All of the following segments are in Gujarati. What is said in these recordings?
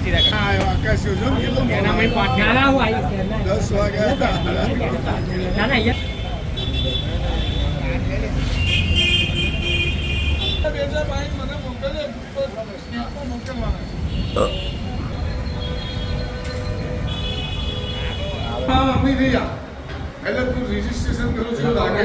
છો ને કેટલો મોડો? નાના હું આવી દસ વાગ્યા નાના અહીંયા બેજાભાઈ મને મોકલજો તો સ્નેપમાં મોકલવાના હા અમી નહીં આ. એટલે તું રજીસ્ટ્રેશન કરું છું લાગે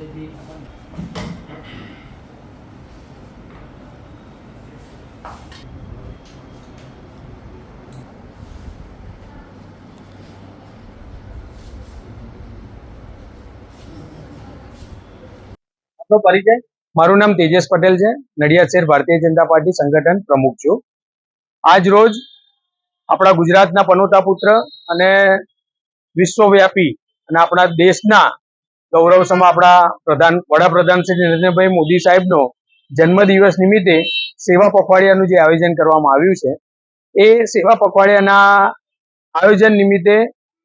પરિચય? મારું નામ તેજસ પટેલ છે. નડિયાદ શહેર ભારતીય જનતા પાર્ટી સંગઠન પ્રમુખ છું. આજ રોજ આપણા ગુજરાતના પનોતા પુત્ર અને વિશ્વવ્યાપી અને આપણા દેશના ગૌરવસમ આપણા પ્રધાન, વડાપ્રધાન શ્રી નરેન્દ્રભાઈ મોદી સાહેબનો જન્મદિવસ નિમિત્તે સેવા પખવાડિયાનું જે આયોજન કરવામાં આવ્યું છે, એ સેવા પખવાડિયાના આયોજન નિમિત્તે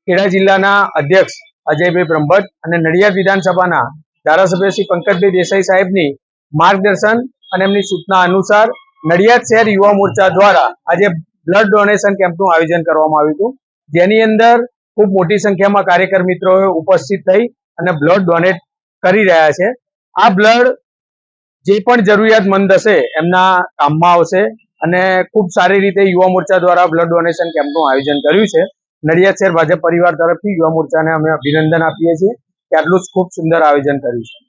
ખેડા જિલ્લાના અધ્યક્ષ અજયભાઈ બ્રહ્મભટ્ટ અને નડિયાદ વિધાનસભાના ધારાસભ્ય શ્રી પંકજભાઈ દેસાઈ સાહેબની માર્ગદર્શન અને એમની સૂચના અનુસાર નડિયાદ શહેર યુવા મોરચા દ્વારા આજે બ્લડ ડોનેશન કેમ્પનું આયોજન કરવામાં આવ્યું હતું. જેની અંદર ખૂબ મોટી સંખ્યામાં કાર્યકર મિત્રોએ ઉપસ્થિત થઈ અને બ્લડ ડોનેટ કરી રહ્યા છે. આ બ્લડ જે પણ જરૂરિયાતમંદ હશે, એમના કામમાં આવશે અને ખૂબ સારી રીતે યુવા મોરચા દ્વારા બ્લડ ડોનેશન કેમ્પનું આયોજન કર્યું છે. નડિયાદ શહેર ભાજપ પરિવાર તરફથી યુવા મોરચાને અમે અભિનંદન આપીએ છીએ કે આટલું ખૂબ સુંદર આયોજન કર્યું છે.